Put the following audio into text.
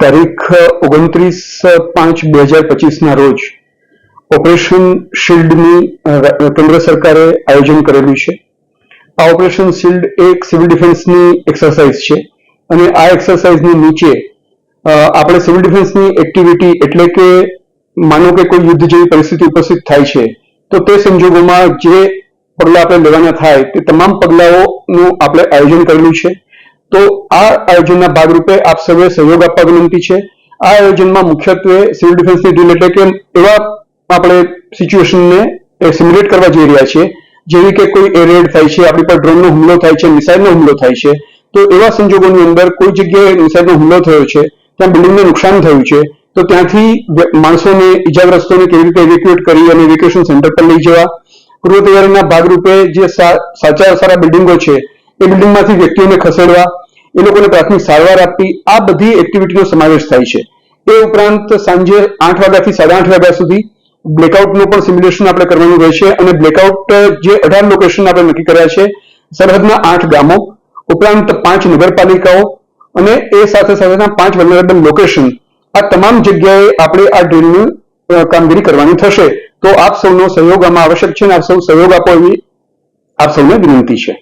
તારીખ ઓગણત્રીસ પાંચ બે હજાર પચીસના રોજ ઓપરેશન શિલ્ડની કેન્દ્ર સરકારે આયોજન કરેલું છે. આ ઓપરેશન શિલ્ડ એક સિવિલ ડિફેન્સની એક્સરસાઇઝ છે અને આ એક્સરસાઇઝની નીચે આપણે સિવિલ ડિફેન્સની એક્ટિવિટી એટલે કે માનો કે કોઈ યુદ્ધ જેવી પરિસ્થિતિ ઉપસ્થિત થાય છે, તો તે સંજોગોમાં જે પગલાં આપણે લેવાના થાય તે તમામ પગલાઓનું આપણે આયોજન કરેલું છે. તો આ આયોજનના ભાગરૂપે આપ સૌએ સહયોગ આપવા વિનંતી છે. આ આયોજનમાં મુખ્યત્વે સિવિલ ડિફેન્સની એટલે કે એવા આપણે સિચ્યુએશનને સિમ્યુલેટ કરવા જઈ રહ્યા છીએ. જેવી કે કોઈ એર રેડ થાય છે, આપણી પર ડ્રોનનો હુમલો થાય છે મિસાઇલનો હુમલો થાય છે, તો એવા સંજોગોની અંદર કોઈ જગ્યાએ મિસાઇલનો હુમલો થયો છે, ત્યાં બિલ્ડિંગને નુકસાન થયું છે, તો ત્યાંથી માણસોને ઇજાગ્રસ્તોને કેવી રીતે એવિક્યુએટ કરી અને એવિક્યુએશન સેન્ટર પર લઈ જવા? પૂર્વ તૈયારીના ભાગરૂપે જે સાચા સારા બિલ્ડિંગો છે, એ બિલ્ડિંગમાંથી વ્યક્તિઓને ખસેડવા એ લોકોને પ્રાથમિક સારવાર આપવી આ બધી એક્ટિવિટીનો સમાવેશ થાય છે. એ ઉપરાંત સાંજે આઠ વાગ્યાથી સાડા આઠ વાગ્યા સુધી બ્લેકઆઉટનું પણ સિમ્યુલેશન આપણે કરવાનું રહેશે અને બ્લેકઆઉટ જે અઢાર લોકેશન આપણે નક્કી કર્યા છે, સરહદના આઠ ગામો, ઉપરાંત પાંચ નગરપાલિકાઓ અને એ સાથે સાથેના પાંચ વલ્નરેબલ લોકેશન આ તમામ જગ્યાએ આપણે આ ડ્રીલની કામગીરી કરવાની થશે. તો આપ સૌનો સહયોગ આમાં આવશ્યક છે અને આપ સૌ સહયોગ આપો એવી આપ સૌને વિનંતી છે.